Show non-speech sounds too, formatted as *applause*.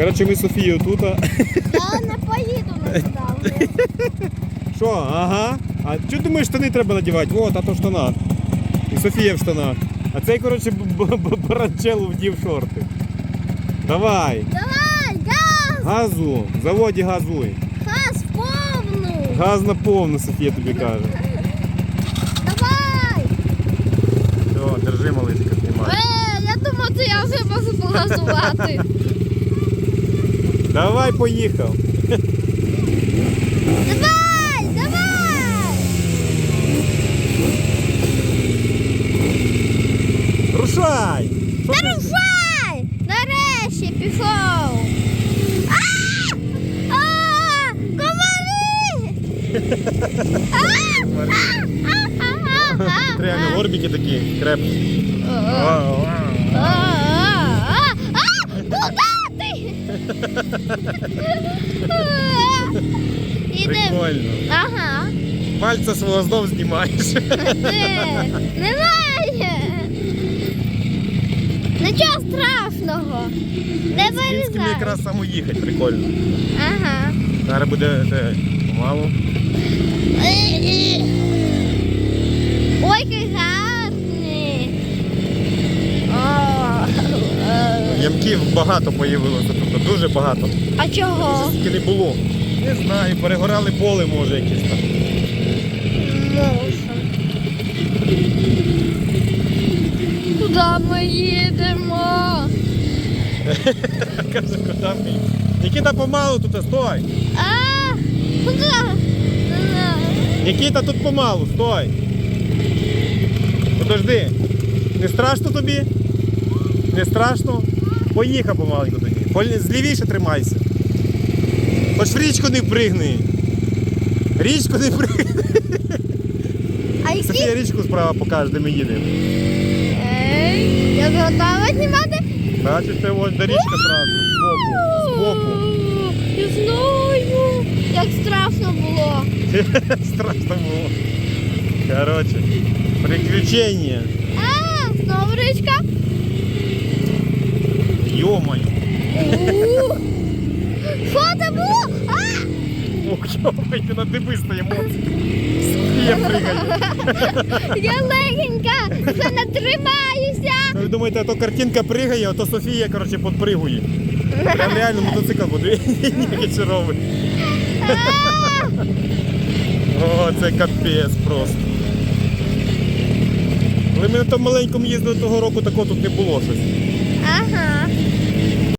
Коротше, ми з Софією тут. а- Я не поїду не туди. *laughs* Що? Ага. А чого думаєш, штани треба надівати? О, тато в штанах. І Софія в штанах. А цей, коротше, б- б- б- баранчелу вдів шорти. Давай, Давай, газ! газу, заводі газуй. Газ повну! Газ на повну, Софія тобі каже. Давай! Все, держи, маличка, знімай. Е, я думаю, це я вже можу погазувати. *laughs* Давай, поїхав. Давай, давай! Рушай! Що Та ти- рушай! Нарешті пішов! А! А! Комари! А! А! А! А! А! Реально, горбики такі, крепкі. А! Прикольно. Ага. Пальця свого знов знімаєш. Немає. Нічого страшного. Не вирізай. якраз само їхати, прикольно. Ага. Зараз буде те, помалу. Ой, який Ямків багато появилося тут, дуже багато. А чого? Скільки не було. Не знаю, перегорали поле, може якісь там. Може. Куди ми їдемо? *laughs* Каже, куди ми? Нікіта помалу тут, стой! А, куди? Нікіта тут помалу, стой! Подожди. Не страшно тобі? Не страшно? Поїхав помаленьку тоді. Полі- Злівіше тримайся. Хоч в річку не впригни. Річку не впригни. А? Софія річку справа покаже, де ми їдемо. Ей, я готова знімати? Бачиш, це ось до річка одразу. Збоку. Збоку. Я знаю, як страшно було. *laughs* Страшно було. Коротше, приключення. А, знову У. Що це було? Ох, йомай, ти на диби стоїмо. Софія пригає. Я легенька, вже не тримаюся. Ви думаєте, а то картинка пригає, а то Софія, коротше, підпригує. Прям реально мотоцикл буде. Робить. О, це капець просто. Коли ми на тому маленькому їздили того року, такого тут не було щось. Ага.